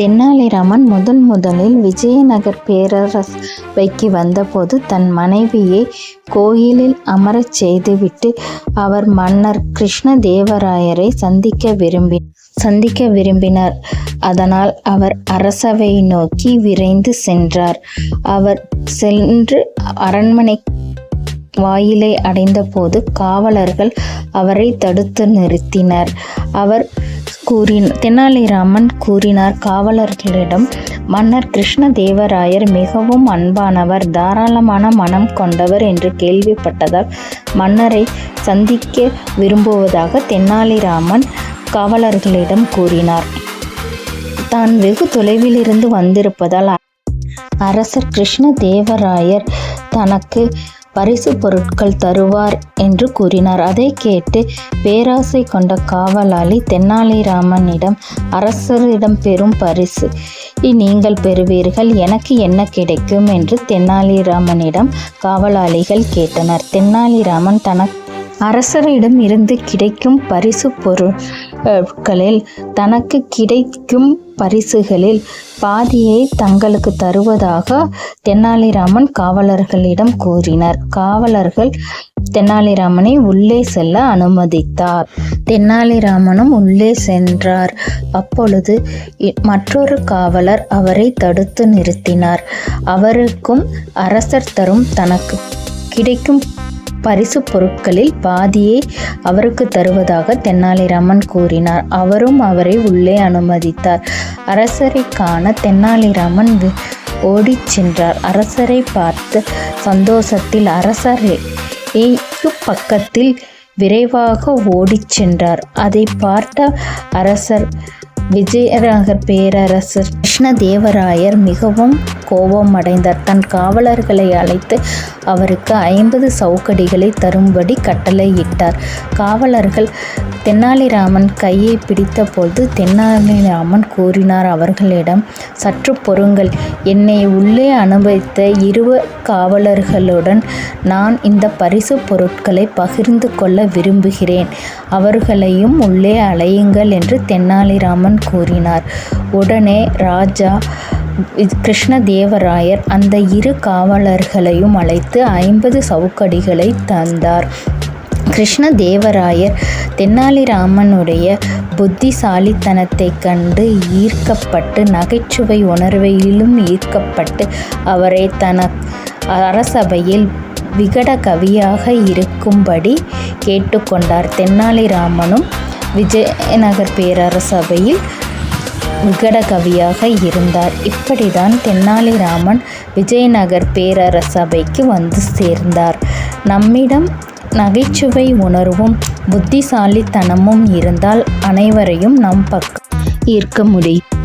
தெனாலிராமன் முதன் முதலில் விஜயநகர் பேரரசவைக்கு வந்தபோது தன் மனைவியை கோயிலில் அமரச் செய்துவிட்டு அவர் மன்னர் கிருஷ்ணதேவராயரை சந்திக்க விரும்பி சந்திக்க விரும்பினார். அதனால் அவர் அரசவையை நோக்கி விரைந்து சென்றார். அவர் சென்று அரண்மனை வாயிலை அடைந்தபோது காவலர்கள் அவரை தடுத்து நிறுத்தினர். அவர் கூறின் தெனாலிராமன் கூறினார் காவலர்களிடம் மன்னர் கிருஷ்ணதேவராயர் மிகவும் அன்பானவர் தாராளமான மனம் கொண்டவர் என்று கேள்விப்பட்டதால் மன்னரை சந்திக்க விரும்புவதாக தெனாலிராமன் காவலர்களிடம் கூறினார். தான் வெகு தொலைவிலிருந்து வந்திருப்பதால் அரசர் கிருஷ்ணதேவராயர் தனக்கு பரிசு பொருட்கள் தருவார் என்று கூறினார். அதை கேட்டு பேராசை கொண்ட காவலாளி தெனாலிராமனிடம் அரசரிடம் பெறும் பரிசு நீங்கள் பெறுவீர்கள். எனக்கு என்ன கிடைக்கும்? என்று தெனாலிராமனிடம் காவலாளிகள் கேட்டனர். தெனாலிராமன் தனக்கு அரசரிடம் இருந்து கிடைக்கும் பரிசு பொருள் பொருட்களில் தனக்கு கிடைக்கும் பரிசுகளில் பாதியை தங்களுக்கு தருவதாக தெனாலிராமன் காவலர்களிடம் கூறினர். காவலர்கள் தெனாலிராமனை உள்ளே செல்ல அனுமதித்தார். தெனாலிராமனும் உள்ளே சென்றார். அப்பொழுது மற்றொரு காவலர் அவரை தடுத்து நிறுத்தினார். அவருக்கும் அரசர் தரும் தனக்கு கிடைக்கும் பரிசு பொருட்களில் பாதியை அவருக்கு தருவதாக தெனாலிராமன் கூறினார். அவரும் அவரை உள்ளே அனுமதித்தார். அரசரை காண தெனாலிராமன் வி- ஓடிச் சென்றார். அரசரை பார்த்து சந்தோஷத்தில் அரசரைக்கு பக்கத்தில் விரைவாக ஓடிச் சென்றார். அதை பார்த்த அரசர் விஜயநகர் பேரரசர் கிருஷ்ணதேவராயர் மிகவும் கோபம் அடைந்தார் தன் காவலர்களை அழைத்து அவருக்கு ஐம்பது சவுக்கடிகளை தரும்படி கட்டளையிட்டார். காவலர்கள் தெனாலிராமன் கையை பிடித்தபோது தென்னாலிராமன் கூறினார் அவர்களிடம் சற்று பொறுங்கள். என்னை உள்ளே அனுபவித்த இரு காவலர்களுடன் நான் இந்த பரிசு பொருட்களை பகிர்ந்து கொள்ள விரும்புகிறேன். அவர்களையும் உள்ளே அலையுங்கள் என்று தெனாலிராமன் கூறினார். உடனே ராஜா கிருஷ்ணதேவராயர் அந்த இரு காவலர்களையும் அழைத்து ஐம்பது சவுக்கடிகளை தந்தார். கிருஷ்ணதேவராயர் தெனாலிராமனுடைய புத்திசாலித்தனத்தைக் கண்டு ஈர்க்கப்பட்டு நகைச்சுவை உணர்வையிலும் ஈர்க்கப்பட்டு அவரை தன அரசபையில் விகட கவியாக இருக்கும்படி கேட்டுக்கொண்டார். தெனாலிராமனும் விஜயநகர் பேரரசபையில் விகடகவியாக இருந்தார். இப்படிதான் தெனாலிராமன் விஜயநகர் பேரரசபைக்கு வந்து சேர்ந்தார். நம்மிடம் நகைச்சுவை உணர்வும் புத்திசாலித்தனமும் இருந்தால் அனைவரையும் நம் பக்கம் ஈர்க்க முடியும்.